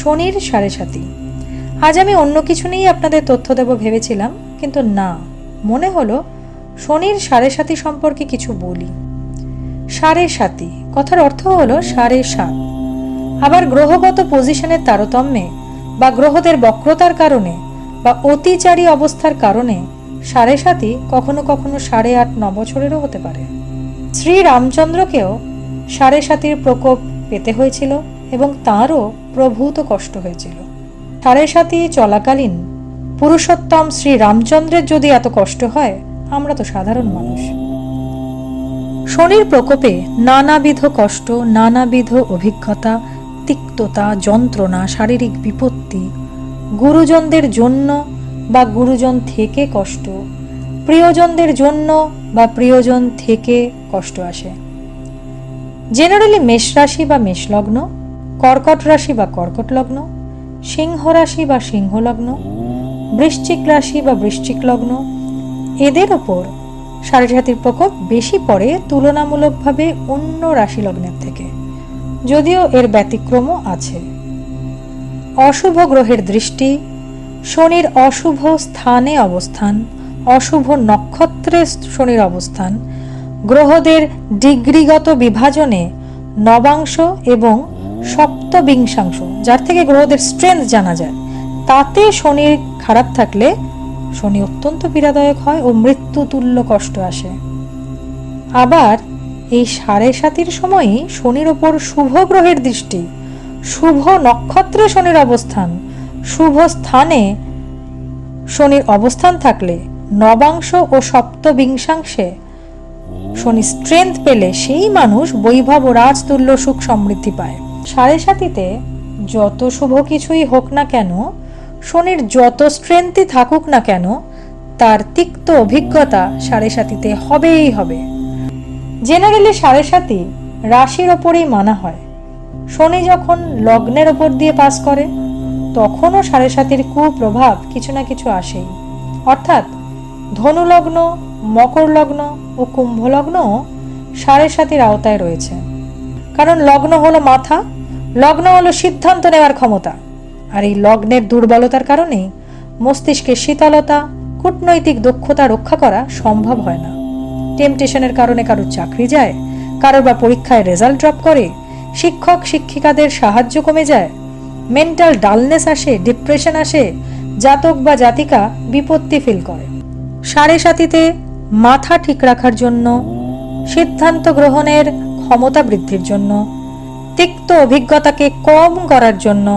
শনির সাড়ে সাথী আজ আমি অন্য কিছু নিয়েই আপনাদের তথ্য দেব ভেবেছিলাম, কিন্তু না, মনে হলো শনির সাড়ে সাতি সম্পর্কে কিছু বলি। সাড়ে সাথী কথার অর্থ হলো সাড়ে সাত। আবার গ্রহগত পজিশনের তারতম্যে বা গ্রহদের বক্রতার কারণে বা অতিচারী অবস্থার কারণে সাড়ে সাতই কখনো কখনো সাড়ে আট ন বছরেরও হতে পারে। শ্রী রামচন্দ্রকেও সাড়ে সাতির প্রকোপ পেতে হয়েছিল। এবং তাঁরও প্রভূত কষ্ট হয়েছিল। সাড়ে সাতি চলাকালীন পুরুষোত্তম শ্রী রামচন্দ্রের যদি এত কষ্ট হয়, আমরা তো সাধারণ মানুষ। শনির প্রকোপে নানাবিধ কষ্ট, নানাবিধ অভিজ্ঞতা, তিক্ততা, যন্ত্রণা, শারীরিক বিপত্তি, গুরুজনদের জন্য বা গুরুজন থেকে কষ্ট, প্রিয়জনদের জন্য বা প্রিয়জন থেকে কষ্ট আসে। জেনারেলি মেষ রাশি বা মেষ লগ্ন কর্কট রাশি বা কর্কট লগ্ন, সিংহ রাশি বা সিংহ লগ্ন, বৃশ্চিক রাশি বা বৃশ্চিক লগ্ন, এদের ওপর সাড়ে সাতির প্রকোপ বেশি পড়ে তুলনামূলকভাবে অন্য রাশি লগ্নের থেকে। যদিও এর ব্যতিক্রমও আছে। অশুভ গ্রহের দৃষ্টি, শনির অশুভ স্থানে অবস্থান, অশুভ নক্ষত্রে শনির অবস্থান, গ্রহদের ডিগ্রিগত বিভাজনে নবাংশ এবং সপ্তবিংশাংশ, যার থেকে গ্রহদের স্ট্রেংথ জানা যায়। তাতে শনি খারাপ থাকলে শনি অত্যন্ত পীড়াদায়ক হয় ও মৃত্যু তুল্য কষ্ট আসে। আবার এই সাড়ে সাতির সময়ই শনির ওপর শুভ গ্রহের দৃষ্টি, শুভ নক্ষত্রে শনির অবস্থান, শুভ স্থানে শনির অবস্থান থাকলে নবাংশ ও সপ্তবিংশাংশে শনি স্ট্রেংথ পেলে সেই মানুষ বৈভব ও রাজতুল্য সুখ সমৃদ্ধি পায়। সাড়ে সাতিতে যত শুভ কিছুই হোক না কেন, শনির যত স্ট্রেংথই থাকুক না কেন, তার তিক্ত অভিজ্ঞতা সাড়ে সাতিতে হবেই হবে। জেনারেলি সাড়ে সাতি রাশির ওপরেই মানা হয়। শনি যখন লগ্নের ওপর দিয়ে পাস করে, তখনও সাড়ে সাতির কুপ্রভাব কিছু না কিছু আসেই। অর্থাৎ ধনুলগ্ন মকর লগ্ন ও কুম্ভ লগ্ন সাড়ে সাতির আওতায় রয়েছে। কারণ লগ্ন হলো মাথা, লগ্ন হলো সিদ্ধান্ত নেওয়ার ক্ষমতা। আর এই লগ্নের দুর্বলতার কারণেই মস্তিষ্কের শীতলতা, কূটনৈতিক দক্ষতা রক্ষা করা সম্ভব হয় না। টেম্পটেশনের কারণে কারোর চাকরি যায়, কারোর বা পরীক্ষায় রেজাল্ট ড্রপ করে, শিক্ষক, শিক্ষিকাদের সাহায্য কমে যায় মেন্টাল ডালনেস আসে ডিপ্রেশন আসে, জাতক বা জাতিকা বিপত্তি ফিল করে। সাড়ে সাতিতে মাথা ঠিক রাখার জন্য সিদ্ধান্ত গ্রহণের ক্ষমতা বৃদ্ধির জন্য, তিক্ত অভিজ্ঞতাকে কম করার জন্য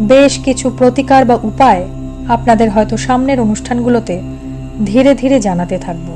বেশ কিছু প্রতিকার বা উপায় আপনাদের হয়তো সামনের অনুষ্ঠানগুলোতে ধীরে ধীরে জানাতে থাকব।